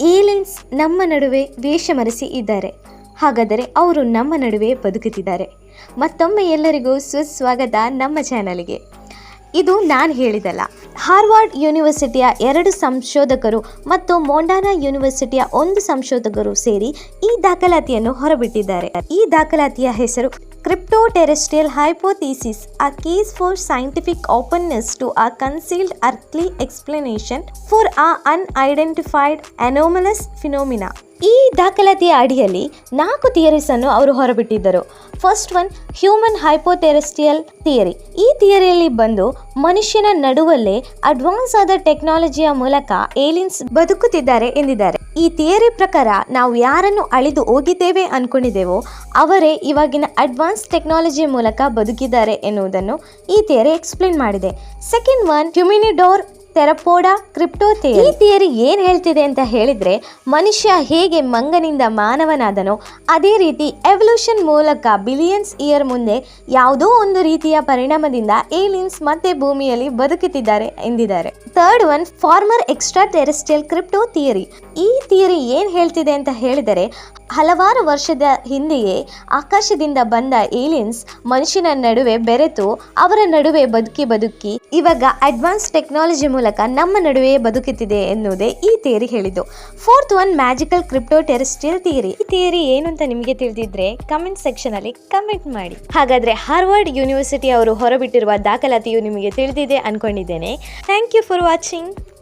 Aliens ನಮ್ಮ ನಡುವೆ ವೇಷ ಮರೆಸಿ ಇದ್ದಾರೆ. ಹಾಗಾದರೆ ಅವರು ನಮ್ಮ ನಡುವೆ ಬದುಕುತ್ತಿದ್ದಾರೆ. ಮತ್ತೊಮ್ಮೆ ಎಲ್ಲರಿಗೂ ಸುಸ್ವಾಗತ ನಮ್ಮ ಚಾನಲ್ಗೆ. ಇದು ನಾನು ಹೇಳಿದಲ್ಲ ಹಾರ್ವರ್ಡ್ ಯೂನಿವರ್ಸಿಟಿಯ ಎರಡು ಸಂಶೋಧಕರು ಮತ್ತು ಮೊಂಡಾನಾ ಯೂನಿವರ್ಸಿಟಿಯ ಒಂದು ಸಂಶೋಧಕರು ಸೇರಿ ಈ ದಾಖಲಾತಿಯನ್ನು ಹೊರಬಿಟ್ಟಿದ್ದಾರೆ. ಈ ದಾಖಲಾತಿಯ ಹೆಸರು Cryptoterrestrial hypothesis A case for scientific openness to a concealed earthly explanation for our unidentified anomalous phenomena. ಈ ದಾಖಲಾತಿಯ ಅಡಿಯಲ್ಲಿ ನಾಲ್ಕು ಥಿಯರೀಸ್ ಅನ್ನು ಅವರು ಹೊರಬಿಟ್ಟಿದ್ದರು. First one human hypoterrestrial theory ಈ ಥಿಯರಿಯಲ್ಲಿ ಬಂದು ಮನುಷ್ಯನ ನಡುವಲ್ಲೇ ಅಡ್ವಾನ್ಸ್ ಆದ ಟೆಕ್ನಾಲಜಿಯ ಮೂಲಕ ಏಲಿಯನ್ಸ್ ಬದುಕುತ್ತಿದ್ದಾರೆ ಎಂದಿದ್ದಾರೆ. ಈ ಥಿಯರಿ ಪ್ರಕಾರ ನಾವು ಯಾರನ್ನು ಅಳಿದು ಹೋಗಿದ್ದೇವೆ ಅನ್ಕೊಂಡಿದ್ದೇವೋ ಅವರೇ ಇವಾಗಿನ ಅಡ್ವಾನ್ಸ್ ಟೆಕ್ನಾಲಜಿ ಮೂಲಕ ಬದುಕಿದ್ದಾರೆ ಎನ್ನುವುದನ್ನು ಈ ಥಿಯರಿ ಎಕ್ಸ್ಪ್ಲೇನ್ ಮಾಡಿದೆ. Second one hominid theropod crypto ಈ ಥಿಯರಿ ಏನು ಹೇಳ್ತಿದೆ ಅಂತ ಹೇಳಿದರೆ, ಮನುಷ್ಯ ಹೇಗೆ ಮಂಗನಿಂದ ಮಾನವನಾದನೋ ಅದೇ ರೀತಿ ಎವಲ್ಯೂಷನ್ ಮೂಲಕ ಬಿಲಿಯನ್ಸ್ ಇಯರ್ ಮುಂದೆ ಯಾವುದೋ ಒಂದು ರೀತಿಯ ಪರಿಣಾಮದಿಂದ ಏಲಿಯನ್ಸ್ ಮತ್ತೆ ಭೂಮಿಯಲ್ಲಿ ಬದುಕುತ್ತಿದ್ದಾರೆ ಎಂದಿದ್ದಾರೆ. Third one former extraterrestrial crypto theory ಈ ಥಿಯರಿ ಏನು ಹೇಳ್ತಿದೆ ಅಂತ ಹೇಳಿದರೆ ಹಲವಾರು ವರ್ಷದ ಹಿಂದೆಯೇ ಆಕಾಶದಿಂದ ಬಂದ ಏಲಿಯನ್ಸ್ ಮನುಷ್ಯನ ನಡುವೆ ಬೆರೆತು ಅವರ ನಡುವೆ ಬದುಕಿ ಬದುಕಿ ಇವಾಗ ಅಡ್ವಾನ್ಸ್ ಟೆಕ್ನಾಲಜಿ ಮೂಲಕ ನಮ್ಮ ನಡುವೆ ಬದುಕುತ್ತಿದೆ ಎನ್ನುವುದೇ ಈ ಥಿಯರಿ ಹೇಳಿದ್ದು. Fourth one magical crypto terrestrial theory. ಈ ಥಿಯರಿ ಏನು ಅಂತ ನಿಮಗೆ ತಿಳಿದಿದ್ರೆ ಕಮೆಂಟ್ ಸೆಕ್ಷನ್ ಅಲ್ಲಿ ಕಮೆಂಟ್ ಮಾಡಿ. ಹಾಗಾದ್ರೆ ಹಾರ್ವರ್ಡ್ ಯೂನಿವರ್ಸಿಟಿ ಅವರು ಹೊರಬಿಟ್ಟಿರುವ ದಾಖಲಾತಿಯು ನಿಮಗೆ ತಿಳಿದಿದೆ ಅನ್ಕೊಂಡಿದ್ದೇನೆ. Thank you for watching.